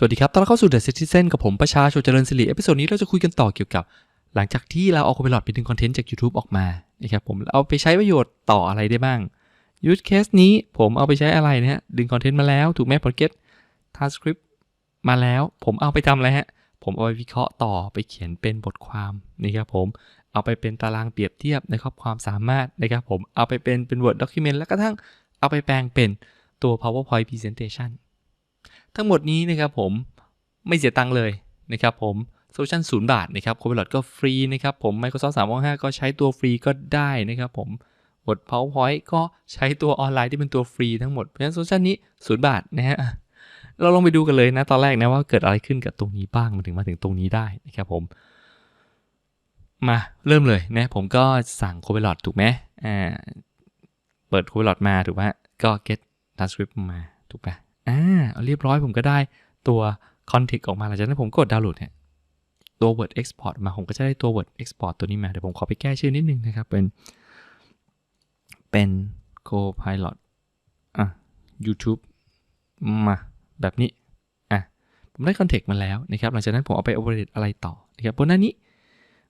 สวัสดีครับ ตอนรับเข้าสู่ The Citizen กับผมประชาชนเจริญศิริ เอพิโซดนี้เราจะคุยกันต่อเกี่ยวกับ หลังจากที่เราเอา Copilot ไปดึงคอนเทนต์จาก YouTube ออกมา นะครับผม เอาไปใช้ประโยชน์ต่ออะไรได้บ้าง use case นี้ผมเอาไปใช้อะไรนะฮะ ดึงคอนเทนต์มาแล้ว ถูกไหมผมเก็ต transcript มาแล้ว ผมเอาไปทำอะไรฮะ ผมเอาไปวิเคราะห์ต่อ ไปเขียนเป็นบทความนะครับผม เอาไปเป็นตารางเปรียบเทียบนะครับความสามารถนะครับผม เอาไปเป็นเป็น Word document แล้วกระทั่งเอาไปแปลงเป็นตัว PowerPoint presentation ทั้งหมดนี้นะครับผมไม่เสียตังค์เลยนะครับผมโซลูชันศูนย์บาทนะครับ Copilot ก็ฟรีนะครับผม Microsoft 365 ก็ใช้ตัวฟรีก็ได้นะครับผม Word PowerPoint ก็ใช้ตัวออนไลน์ที่เป็นตัวฟรีทั้งหมด เพราะฉะนั้นโซลูชันนี้ศูนย์บาทนะฮะเราลองไปดูกันเลยนะตอนแรกนะว่าเกิดอะไรขึ้นกับตรงนี้บ้างมันถึงมาถึงตรงนี้ได้นะครับผม มาเริ่มเลยนะผมก็สั่ง Copilot ถูกไหมอ่าเปิด Copilot มาถูกไหมก็ get transcript มาถูกปะ อ่าเรียบร้อยผมก็ได้ตัว context ออกมาหลังจากนั้นผมกดดาวน์โหลดเนี่ยตัว Word Export มาผมก็จะได้ตัว Word Export ตัวนี้มา เดี๋ยวผมขอไปแก้ชื่อนิดนึงนะครับ เป็น เป็น Copilot อะ YouTube มา แบบนี้ อะ ผมได้ context มาแล้วนะครับ หลังจากนั้นผมเอาไป operate อะไรต่อนะครับ บนหน้านี้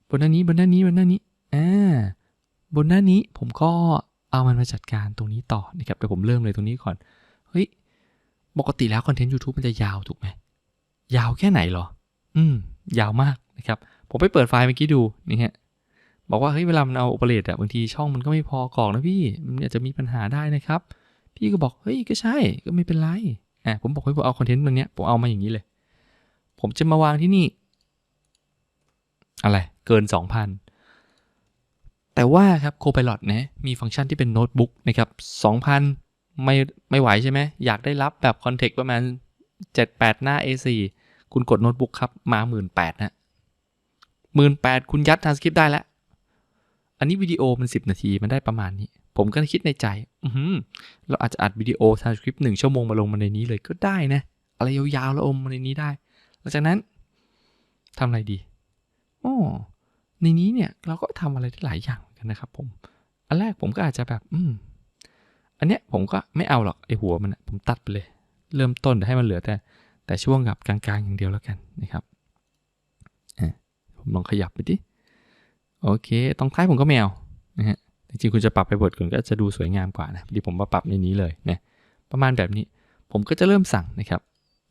บนหน้านี้ บนหน้านี้ บนหน้านี้ อ่า บนหน้านี้ผมก็เอามันมาจัดการตรงนี้ต่อนะครับ เดี๋ยวผมเริ่มเลยตรงนี้ก่อน ปกติแล้วคอนเทนต์ YouTube มันจะยาวถูกไหม ยาวแค่ไหนหรอ อืม ยาวมากนะครับ ผมไปเปิดไฟล์เมื่อกี้ดูนี่ฮะ บอกว่าเฮ้ยเวลามันเอาโอเปเรตอะบางทีช่องมันก็ไม่พอกรอกนะพี่ มันอาจจะมีปัญหาได้นะครับ พี่ก็บอกเฮ้ยก็ใช่ก็ไม่เป็นไร อะผมบอกให้ผมเอาคอนเทนต์ตรงเนี้ยผมเอามาอย่างนี้เลย ผมจะมาวางที่นี่ อะไรเกิน 2,000แต่ว่าครับ Copilot นะมีฟังก์ชันที่เป็นโน้ตบุ๊กนะครับ2,000 ไม่ไม่ไหวใช่ไหม อยากได้รับแบบคอนเทกต์ประมาณ 7-8 หน้า A4 คุณกดโน้ตบุ๊กครับมา 18,000นะ18,000คุณยัดทานสคริปต์ได้แล้ว อันนี้วิดีโอมัน 10 นาทีมันได้ประมาณนี้ ผมก็คิดในใจ อืเราอาจจะอัดวิดีโอทานสคริปต์หนึ่งชั่วโมงมาลงมาในนี้เลยก็ได้นะ อะไรยาวๆแล้วอมมาในนี้ได้ หลังจากนั้นทำอะไรดีอ๋อในนี้เนี่ยเราก็ทำอะไรได้หลายอย่างกันนะครับผม อันแรกผมก็อาจจะแบบ อืม อันเนี้ยผมก็ไม่เอาหรอกไอหัวมันผมตัดไปเลย เริ่มต้นให้มันเหลือแต่แต่ช่วงกับกลางๆอย่างเดียวแล้วกันนะครับผมลองขยับไปดิโอเคตรงท้ายผมก็ไม่เอานะฮะจริงๆคุณจะปรับไปบทก่อนก็จะดูสวยงามกว่านะดีผมมาปรับในนี้เลยนะประมาณแบบนี้ผมก็จะเริ่มสั่งนะครับ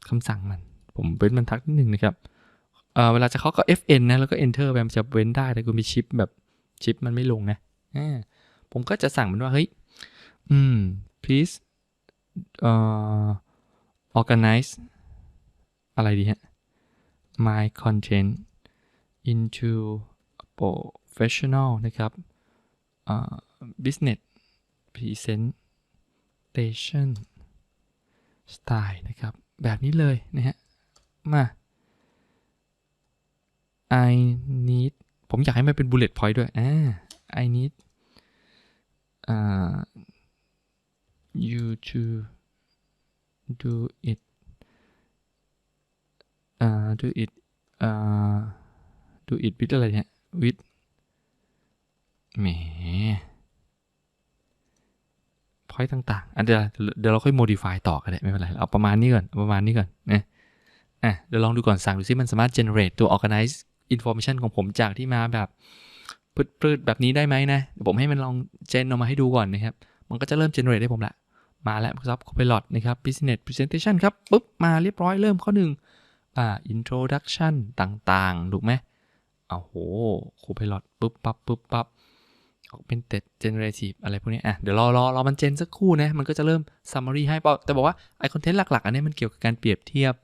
คำสั่งมัน ผมเว้นบรรทัดนิดนึงนะครับเเวลาจะเขาก็ fn นะแล้วก็ enter แบบจะเว้นได้แต่คุณมีชิปแบบชิปมันไม่ลงนะผมก็จะสั่งมันว่าเฮ้ย อืม please uh, organize อะไรดีฮะ my content into professional นะครับ business presentation style นะครับ แบบนี้เลยนะฮะ มา I need ผมอยากให้มันเป็น bullet point ด้วยอ่า I need you to do it uh, do it uh, do it with อะไรเนี่ย with แหม point ต่างๆอันเดี๋ยวเดี๋ยวเราค่อย modify ต่อกันได้ไม่เป็นไร เอาประมาณนี้ก่อน ประมาณนี้ก่อนนะอะเดี๋ยวลองดูก่อนสั่งดูซิมันสามารถ generate ตัว organize information ของผมจากที่มาแบบพืดๆแบบนี้ได้ไหมนะ ผมให้มันลองเจนออกมาให้ดูก่อนนะครับ มันก็จะเริ่ม generate ให้ผมละ มาแล้วครับ Copilot นะครับ business presentation ครับปุ๊บมาเรียบร้อยเริ่มข้อหนึ่งอ่า introduction ต่างๆ ถูกไหมอ้าโห Copilot ปุ๊บปั๊บปุ๊บปั๊บออกเป็นเต็ด generative อะไรพวกนี้อะเดี๋ยวรอรอรอมันเจนสักครู่นะ มันก็จะเริ่ม summary ให้แต่บอกว่าไอคอนเทนต์หลัก ๆ อันนี้มันเกี่ยวกับการเปรียบเทียบ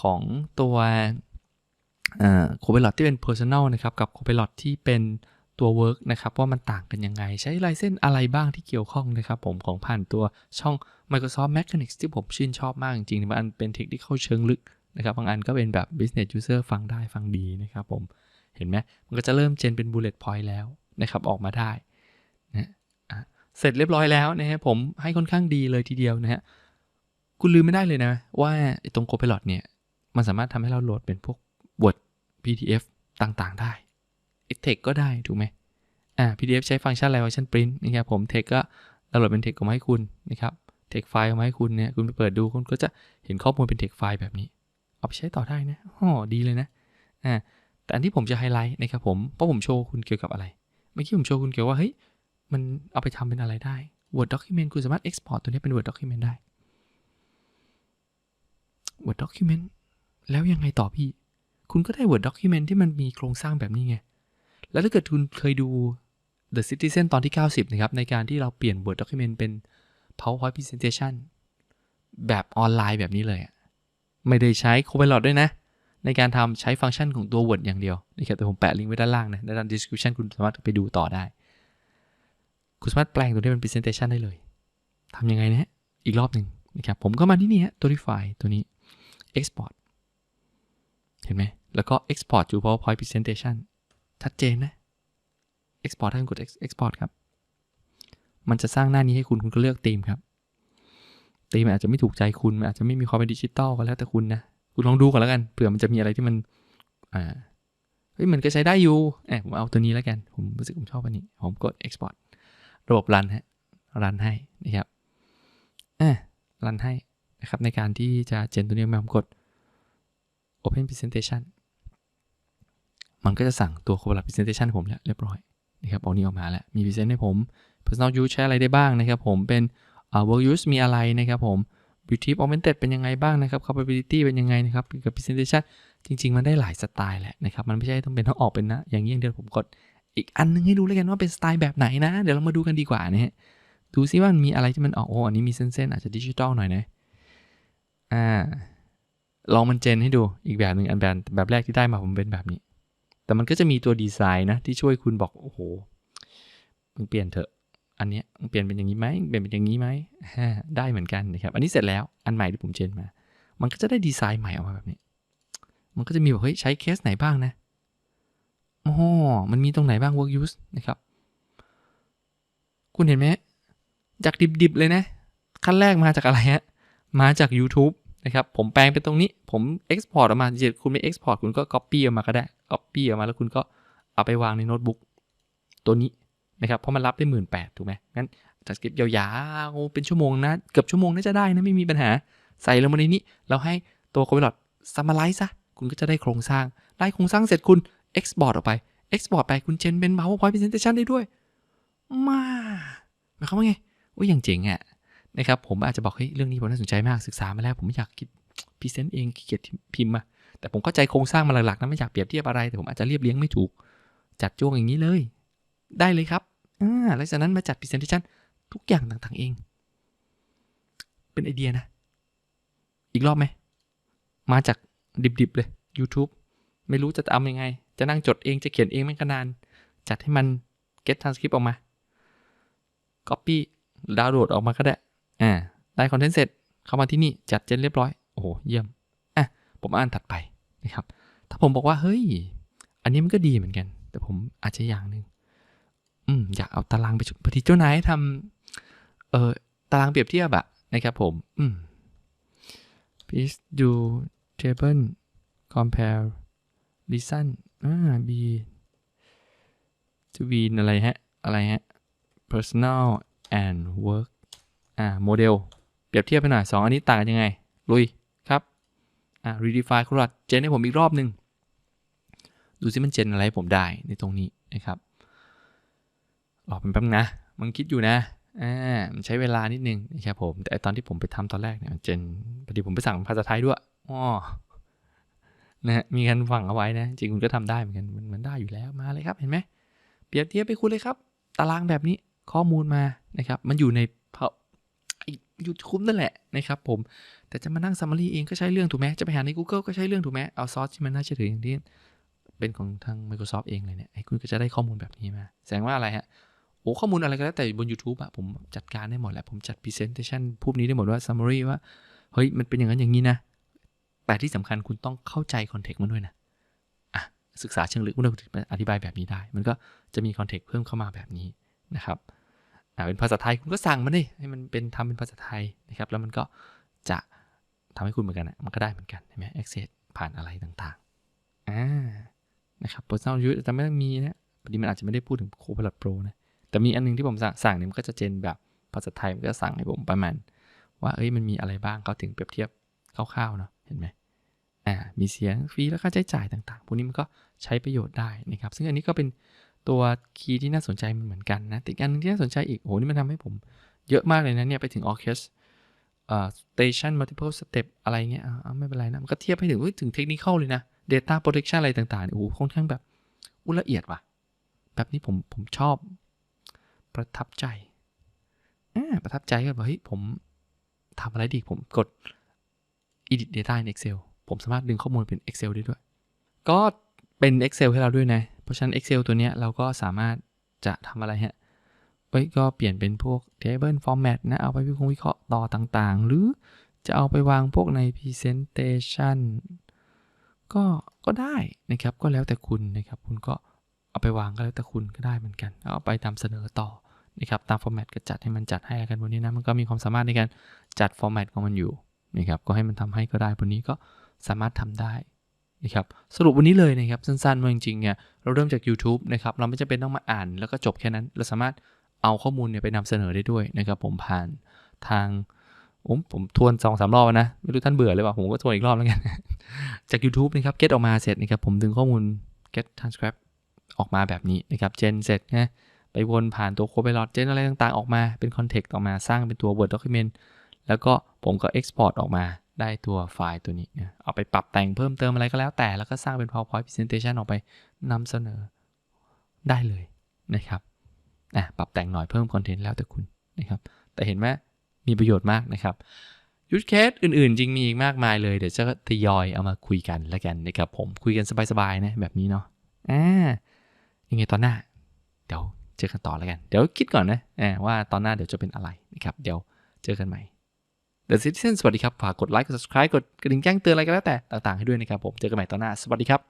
ของตัวโคเปลอทที่เป็น Personal นะครับ กับโคเปลอทที่เป็น ตัว Work นะครับว่ามันต่างกันยังไง ใช้ลายเส้นอะไรบ้างที่เกี่ยวข้องนะครับผมของผ่านตัวช่อง Microsoft Mechanics ที่ผมชื่นชอบมากจริงๆบางอันเป็นเทคนิคเข้าเชิงลึกนะครับบางอันก็เป็นแบบ Business User ฟังได้ฟังดีนะครับผมเห็นไหมมันก็จะเริ่มเจนเป็น Bullet Point แล้วนะครับออกมาได้นะเสร็จเรียบร้อยแล้วนะฮะผมให้ค่อนข้างดีเลยทีเดียวนะฮะคุณลืมไม่ได้เลยนะว่าตรง Copilot เนี่ยมันสามารถทำให้เราโหลดเป็นพวก Word PDF ต่างๆ ได้ text ก็ได้ถูกไหมอ่า PDF ใช้ฟังก์ชันอะไรฟังก์ชัน print นะครับผม text ก็ดาวน์โหลดเป็น text ออกมาให้คุณนะครับ text ไฟล์ออกมาให้คุณเนี่ยคุณไปเปิดดูคุณก็จะเห็นข้อมูลเป็น text ไฟล์แบบนี้ เอาไปใช้ต่อได้นะอ๋อดีเลยนะอ่าแต่อันที่ผมจะไฮไลท์นะครับผมเพราะผมโชว์คุณเกี่ยวกับอะไรเมื่อกี้ผมโชว์คุณเกี่ยวว่าเฮ้ยมันเอาไปทำเป็นอะไรได้ Word Document คุณสามารถ Export ตัวนี้เป็น Word Document ได้ Word Document แล้วยังไงต่อพี่ คุณก็ได้ Word Document ที่มันมีโครงสร้างแบบนี้ไง แล้วถ้าเกิดคุณเคยดู The Citizen ตอนที่ 90 นะครับ ในการที่เราเปลี่ยน Word Document เป็น PowerPoint Presentation แบบออนไลน์แบบนี้เลย ไม่ได้ใช้ Copilot ด้วยนะ ในการทำใช้ฟังก์ชันของตัว Word อย่างเดียวนะครับแต่ผมแปะลิงก์ไว้ด้านล่างนะในด้าน description คุณสามารถไปดูต่อได้ คุณสามารถแปลงตัวนี้เป็น presentation ได้เลยทำยังไงนะฮะอีกรอบหนึ่งนะครับผมก็มาที่นี่ฮะ Torify ตัวนี้ export เห็นไหมแล้วก็ export to PowerPoint presentation ชัดเจนนะ export ให้คุณกด export ครับ มันจะสร้างหน้านี้ให้คุณคุณก็เลือกธีมครับธีมอาจจะไม่ถูกใจคุณอาจจะไม่มีความเป็นดิจิตอลก็แล้วแต่คุณนะ คุณลองดูก่อนแล้วกันเผื่อมันจะมีอะไรที่มันอ่าเฮ้ยมันก็ใช้ได้อยู่แอบผมเอาตัวนี้แล้วกัน ผมรู้สึกผมชอบอันนี้ ผมกด export ระบบรันฮะรันให้นะครับอ่ารันให้นะครับในการที่จะเจนตัวนี้มาผมกด Open Presentation มันก็จะสั่งตัว Corporate Presentation ผมแล้วเรียบร้อยนะครับเอานี้ออกมาแล้วมี Present ให้ผม Personal Use ใช้อะไรได้บ้างนะครับผมเป็น Work Use มีอะไรนะครับผม Beauty Augmented เป็นยังไงบ้างนะครับ Capability เป็นยังไงนะครับกับ Presentation จริง ๆ มันได้หลายสไตล์แหละนะครับมันไม่ใช่ต้องเป็นต้องออกเป็นนะอย่างนี้อย่างเดียวผมกดอีกอันนึงให้ดูเลยกันว่าเป็นสไตล์แบบไหนนะ เดี๋ยวเรามาดูกันดีกว่านะฮะดูซิว่ามันมีอะไรที่มันออกโอ้อันนี้มีเส้นๆอาจจะดิจิตอลหน่อยนะอ่าลองมันเจนให้ดูอีกแบบหนึ่งอันแบบแบบแรกที่ได้มาผมเป็นแบบนี้ แต่มันก็จะมีตัวดีไซน์นะที่ช่วยคุณบอกโอ้โหมึงเปลี่ยนเถอะ อันเนี้ยมึงเปลี่ยนเป็นอย่างนี้ไหมเปลี่ยนเป็นอย่างนี้ไหมได้เหมือนกันนะครับอันนี้เสร็จแล้วอันใหม่ที่ผมเจนมา มันก็จะได้ดีไซน์ใหม่ออกมาแบบนี้ มันก็จะมีแบบเฮ้ยใช้เคสไหนบ้างนะโอ๋อมันมีตรงไหนบ้าง work use นะครับ คุณเห็นไหมจากดิบๆเลยนะ ขั้นแรกมาจากอะไรฮะมาจาก YouTube นะครับ ผมแปลงไปตรงนี้ ผม Export ออกมาจริงคุณไม่ Export คุณก็ Copy ออกมาก็ได้ Copy ออกมาแล้วคุณก็เอาไปวางในโน้ตบุ๊กตัวนี้นะครับ เพราะมันรับได้หมื่นแปดถูกไหมงั้นจัดสคริปต์ยาวๆ เป็นชั่วโมงนะ เกือบชั่วโมงน่าจะได้นะ ไม่มีปัญหา ใส่ลงมาในนี้ เราให้ตัว Copilot summarize ซะ คุณก็จะได้โครงสร้าง ได้โครงสร้างเสร็จคุณ Export ออกไป Export ไปคุณเจนเป็น PowerPoint Presentation ได้ด้วย มาหมายความว่าไงว่าอย่างเจ๋งอะ นะครับผมอาจจะบอกเฮ้ยเรื่องนี้ผมน่าสนใจมากศึกษามาแล้ว ผมไม่อยากคิดพรีเซนต์เองเกียจพิมพ์มาแต่ผมเข้าใจโครงสร้างมาหลักๆนะไม่อยากเปรียบเทียบอะไรแต่ผมอาจจะเรียบเลี้ยงไม่ถูก จัดจ้วงอย่างนี้เลย ได้เลยครับอ่าแล้วจากนั้นมาจัด presentation ทุกอย่างต่างๆเอง เป็นไอเดียนะ อีกรอบไหมมาจากดิบๆเลย YouTube ไม่รู้จะทำยังไง จะนั่งจดเองจะเขียนเองไม่ขนาน จัดให้มัน get transcript ออกมา copy ดาวน์โหลดออกมาก็ได้ อ่าได้คอนเทนต์เสร็จเข้ามาที่นี่จัดเจนเรียบร้อย โอ้โห เยี่ยม อะ ผมอ่านถัดไปนะครับ ถ้าผมบอกว่า เฮ้ย อันนี้มันก็ดีเหมือนกัน แต่ผมอาจจะอย่างหนึ่งอืม อยากเอาตารางไปชุดพอดีเจ้านายทำเอ่อตารางเปรียบเทียบอะนะครับผม อืม please do table compare reason อ่า b to be อะไรฮะ อะไรฮะ personal and work อ่าโมเดลเปรียบเทียบไปหน่อยสองอันนี้ต่างกันยังไง ลุยครับอ่า redefine คุณรัดเจนให้ผมอีกรอบหนึ่งดูซิมันเจนอะไรให้ผมได้ในตรงนี้นะครับรอเป็นแป๊บนะ มันคิดอยู่นะอ่ามันใช้เวลานิดนึงนะครับผม แต่ตอนที่ผมไปทำตอนแรกเนี่ยเจนพอดีผมไปสั่งภาษาไทยด้วยอ๋อนะมีการฝังเอาไว้นะ จริงคุณก็ทำได้เหมือนกันมันมันได้อยู่แล้วมาเลยครับเห็นไหมเปรียบเทียบไปคุณเลยครับ ตารางแบบนี้ข้อมูลมานะครับ มันอยู่ใน ยูทูบนั่นแหละนะครับผม แต่จะมานั่งซัมมารีเองก็ใช้เรื่องถูกไหมจะไปหาใน Google ก็ใช้เรื่องถูกไหมเอาซอสที่มันน่าเชื่อถืออย่างที่เป็นของทาง Microsoft เองเลยเนี่ยไอ้คุณก็จะได้ข้อมูลแบบนี้มา แสดงว่าอะไรฮะโอ้ข้อมูลอะไรก็แล้วแต่บน YouTube อะผมจัดการได้หมดแหละ ผมจัด Presentation พวกนี้ได้หมดว่า Summary ว่า เฮ้ย มันเป็นอย่างนั้นอย่างนี้นะ แต่ที่สำคัญคุณต้องเข้าใจคอนเทกต์มันด้วยนะ อะ ศึกษาเชิงลึกคุณต้องอธิบายแบบนี้ได้ มันก็จะมีคอนเทกต์เพิ่มเข้ามาแบบนี้นะครับ อ่าเป็นภาษาไทยคุณก็สั่งมันดิให้มันเป็นทำเป็นภาษาไทยนะครับ แล้วมันก็จะทำให้คุณเหมือนกันนะมันก็ได้เหมือนกันใช่ไหม access ผ่านอะไรต่างๆอ่านะครับ personal use จะไม่ต้องมีนะพอดีมันอาจจะไม่ได้พูดถึง Copilot Pro นะ แต่มีอันนึงที่ผมสั่งสั่งเนี่ยมันก็จะเจนแบบภาษาไทยมันก็สั่งให้ผมประมาณว่าเอ้ยมันมีอะไรบ้างเขาถึงเปรียบเทียบคร่าวๆเนาะเห็นไหมอ่ามีเสียงฟรีและค่าใช้จ่ายต่างๆ พวกนี้มันก็ใช้ประโยชน์ได้นะครับ ซึ่งอันนี้ก็เป็น ตัวคีย์ที่น่าสนใจมันเหมือนกันนะแต่อีกอันนึงที่น่าสนใจอีกโอ้โหนี่มันทำให้ผมเยอะมากเลยนะเนี่ยไปถึงออเคสเอ่อ station multiple step อะไรเงี้ยอ่าไม่เป็นไรนะ มันก็เทียบให้ถึงถึงเทคนิคเลยนะ data protection อะไรต่างๆโอ้โหค่อนข้างแบบอุละเอียดว่ะ แบบนี้ผมผมชอบประทับใจอ่าประทับใจก็แบบเฮ้ยผมทำอะไรดีผมกด edit data in Excel ผมสามารถดึงข้อมูลเป็น Excel ได้ด้วย ก็เป็น Excel ให้เราด้วยนะ ราะฉะนั้น Excel ตัวนี้เราก็สามารถจะทำอะไรฮะเอ้ยก็เปลี่ยนเป็นพวก table format นะ เอาไปวิเคราะห์วิเคราะห์ต่อต่างๆ หรือจะเอาไปวางพวกใน presentation ก็ก็ได้นะครับ ก็แล้วแต่คุณนะครับ คุณก็เอาไปวางก็แล้วแต่คุณก็ได้เหมือนกัน เอาไปตามเสนอต่อนะครับ ตาม format ก็จัดให้มันจัดให้กันบนนี้นะ มันก็มีความสามารถในการจัด format ของมันอยู่นะครับ ก็ให้มันทำให้ก็ได้บนนี้ก็สามารถทำได้ นะครับสรุปวันนี้เลยนะครับสั้นๆว่าจริงๆเนี่ยเราเริ่มจาก YouTube นะครับเราไม่จำเป็นต้องมาอ่านแล้วก็จบแค่นั้น เราสามารถเอาข้อมูลเนี่ยไปนำเสนอได้ด้วยนะครับผมผ่านทางผมผมทวนสองสามรอบนะ ไม่รู้ท่านเบื่อหรือเปล่า ผมก็ทวนอีกรอบแล้วกัน จาก YouTube นะครับ get ออกมาเสร็จนะครับผมดึงข้อมูล get transcript ออกมาแบบนี้นะครับ gen เสร็จนะไปวนผ่านตัว copilot gen อะไรต่างๆ ออกมาเป็น context ออกมาสร้างเป็นตัว word document แล้วก็ผมก็ export ออกมา ได้ตัวไฟล์ตัวนี้นะเอาไปปรับแต่งเพิ่มเติมอะไรก็แล้วแต่ แล้วก็สร้างเป็น powerpoint presentation ออกไปนำเสนอได้เลยนะครับอะปรับแต่งหน่อยเพิ่มคอนเทนต์แล้วแต่คุณนะครับ แต่เห็นไหมมีประโยชน์มากนะครับยูสเคสอื่นๆ จริงมีอีกมากมายเลย เดี๋ยวจะทยอยเอามาคุยกันแล้วกันนะครับผมคุยกันสบายๆนะแบบนี้เนาะอ่ายังไงตอนหน้า เดี๋ยวเจอกันต่อแล้วกัน เดี๋ยวคิดก่อนนะว่าตอนหน้าเดี๋ยวจะเป็นอะไรนะครับ เดี๋ยวเจอกันใหม่ The Citizen สวัสดีครับ ฝากกดไลค์กด subscribe กดกระดิ่งแจ้งเตือนอะไรก็แล้วแต่ต่างๆให้ด้วยนะครับผม เจอกันใหม่ตอนหน้า สวัสดีครับ